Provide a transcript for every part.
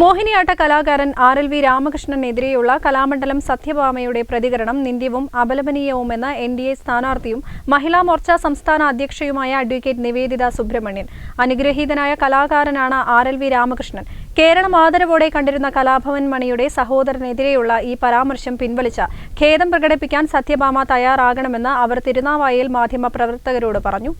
മോഹിനിയാട്ട കലാകാരൻ R L V രാമകൃഷ്ണനെതിരെയുള്ള കലാമണ്ഡലം സത്യഭാമയുടെ പ്രതികരണം നിന്ദ്യവും അപലപനീയവുമെന്ന് എൻ ഡി എ സ്ഥാനാർത്ഥിയും മഹിളാ മോർച്ച സംസ്ഥാന അധ്യക്ഷയുമായ അഡ്വക്കേറ്റ് നിവേദിത സുബ്രഹ്മണ്യൻ. അനുഗ്രഹീതനായ കലാകാരനാണ് R L V Ramakrishnan. Keralam ആദരവോടെ കണ്ടിരുന്ന കലാഭവൻ മണിയുടെ സഹോദരനെതിരെയുള്ള ഈ പരാമർശം പിൻവലിച്ച ഖേദം പ്രകടിപ്പിക്കാൻ സത്യഭാമ തയ്യാറാകണമെന്ന് അവർ തിരുനാവായയിൽ മാധ്യമപ്രവർത്തകരോട് പറഞ്ഞു.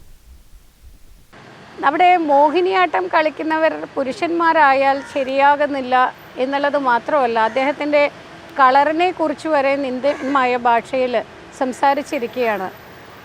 അവിടെ മോഹിനിയാട്ടം കളിക്കുന്നവർ പുരുഷന്മാരായാൽ ശരിയാകുന്നില്ല എന്നുള്ളത് മാത്രമല്ല അദ്ദേഹത്തിന്റെ കളറിനെ കുറിച്ച് വരെ നിന്ദമായ ഭാഷയിൽ സംസാരിച്ചിരിക്കുകയാണ്.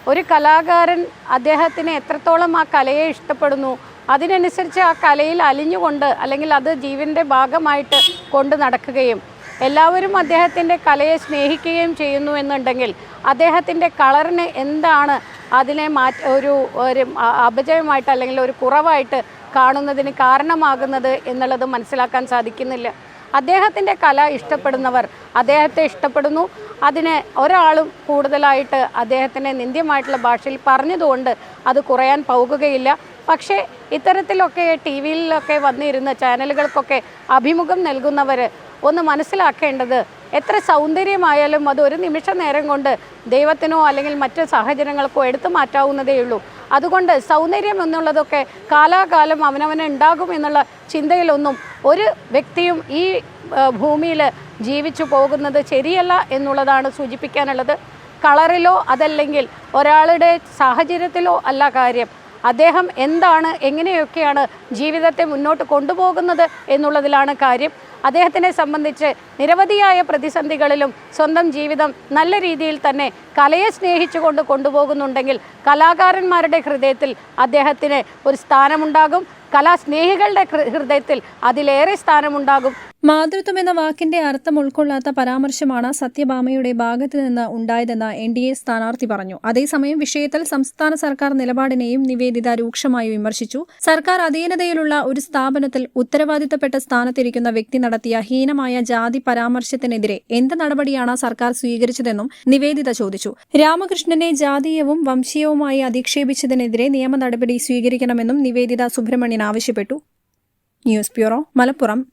ഒരു കലാകാരൻ അദ്ദേഹത്തിന് എത്രത്തോളം ആ കലയെ ഇഷ്ടപ്പെടുന്നു അതിനനുസരിച്ച് ആ കലയിൽ അലിഞ്ഞുകൊണ്ട് അല്ലെങ്കിൽ അത് ജീവന്റെ ഭാഗമായിട്ട് കൊണ്ട് നടക്കുകയും എല്ലാവരും അദ്ദേഹത്തിന്റെ കലയെ സ്നേഹിക്കുകയും ചെയ്യുന്നു എന്നുണ്ടെങ്കിൽ അദ്ദേഹത്തിന്റെ കളറിന് എന്താണ് അതിനെ മാറ്റ ഒരു ഒരു അപജയമായിട്ട് അല്ലെങ്കിൽ ഒരു കുറവായിട്ട് കാണുന്നതിന് കാരണമാകുന്നത് എന്നുള്ളത് മനസ്സിലാക്കാൻ സാധിക്കുന്നില്ല. അദ്ദേഹത്തിന്റെ കല ഇഷ്ടപ്പെടുന്നവർ അദ്ദേഹത്തെ ഇഷ്ടപ്പെടുന്നു. അതിനെ ഒരാളും കൂടുതലായിട്ട് അദ്ദേഹത്തിനെ നിന്ദ്യമായിട്ടുള്ള ഭാഷയിൽ പറഞ്ഞതുകൊണ്ട് അത് കുറയാൻ പോകുകയില്ല പക്ഷേ ഇത്തരത്തിലൊക്കെ ടി വിയിലൊക്കെ വന്നിരുന്ന ചാനലുകൾക്കൊക്കെ അഭിമുഖം നൽകുന്നവർ ഒന്ന് മനസ്സിലാക്കേണ്ടത് എത്ര സൗന്ദര്യമായാലും അത് ഒരു നിമിഷ നേരം കൊണ്ട് ദൈവത്തിനോ അല്ലെങ്കിൽ മറ്റ് സാഹചര്യങ്ങൾക്കോ എടുത്തു മാറ്റാവുന്നതേ ഉള്ളൂ. അതുകൊണ്ട് സൗന്ദര്യം എന്നുള്ളതൊക്കെ കാലാകാലം അവനവന് ഉണ്ടാകും എന്നുള്ള ചിന്തയിലൊന്നും ഒരു വ്യക്തിയും ഈ ഭൂമിയിൽ ജീവിച്ചു പോകുന്നത് ശരിയല്ല എന്നുള്ളതാണ് സൂചിപ്പിക്കാനുള്ളത്. കളറിലോ അതല്ലെങ്കിൽ ഒരാളുടെ സാഹചര്യത്തിലോ അല്ല കാര്യം. അദ്ദേഹം എന്താണ് എങ്ങനെയൊക്കെയാണ് ജീവിതത്തെ മുന്നോട്ട് കൊണ്ടുപോകുന്നത് എന്നുള്ളതിലാണ് കാര്യം. അദ്ദേഹത്തിനെ സംബന്ധിച്ച് നിരവധിയായ പ്രതിസന്ധികളിലും സ്വന്തം ജീവിതം നല്ല രീതിയിൽ തന്നെ കലയെ സ്നേഹിച്ചുകൊണ്ട് കൊണ്ടുപോകുന്നുണ്ടെങ്കിൽ കലാകാരന്മാരുടെ ഹൃദയത്തിൽ അദ്ദേഹത്തിന് ഒരു സ്ഥാനമുണ്ടാകും. കലാസ്നേഹികളുടെ ഹൃദയത്തിൽ അതിലേറെ സ്ഥാനമുണ്ടാകും. മാതൃത്വം എന്ന വാക്കിന്റെ അർത്ഥം ഉൾക്കൊള്ളാത്ത പരാമർശമാണ് സത്യഭാമയുടെ ഭാഗത്ത് നിന്ന് ഉണ്ടായതെന്ന് എൻ ഡി എ സ്ഥാനാർത്ഥി പറഞ്ഞു. അതേസമയം വിഷയത്തിൽ സംസ്ഥാന സർക്കാർ നിലപാടിനെയും നിവേദിത രൂക്ഷമായി വിമർശിച്ചു. സർക്കാർ അധീനതയിലുള്ള ഒരു സ്ഥാപനത്തിൽ ഉത്തരവാദിത്തപ്പെട്ട സ്ഥാനത്തിരിക്കുന്ന വ്യക്തി നടത്തിയ ഹീനമായ ജാതി പരാമർശത്തിനെതിരെ എന്ത് നടപടിയാണ് സർക്കാർ സ്വീകരിച്ചതെന്നും നിവേദിത ചോദിച്ചു. രാമകൃഷ്ണനെ ജാതീയവും വംശീയവുമായി അധിക്ഷേപിച്ചതിനെതിരെ നിയമ നടപടി സ്വീകരിക്കണമെന്നും നിവേദിത സുബ്രഹ്മണ്യൻ ആവശ്യപ്പെട്ടു. News bureau Malappuram.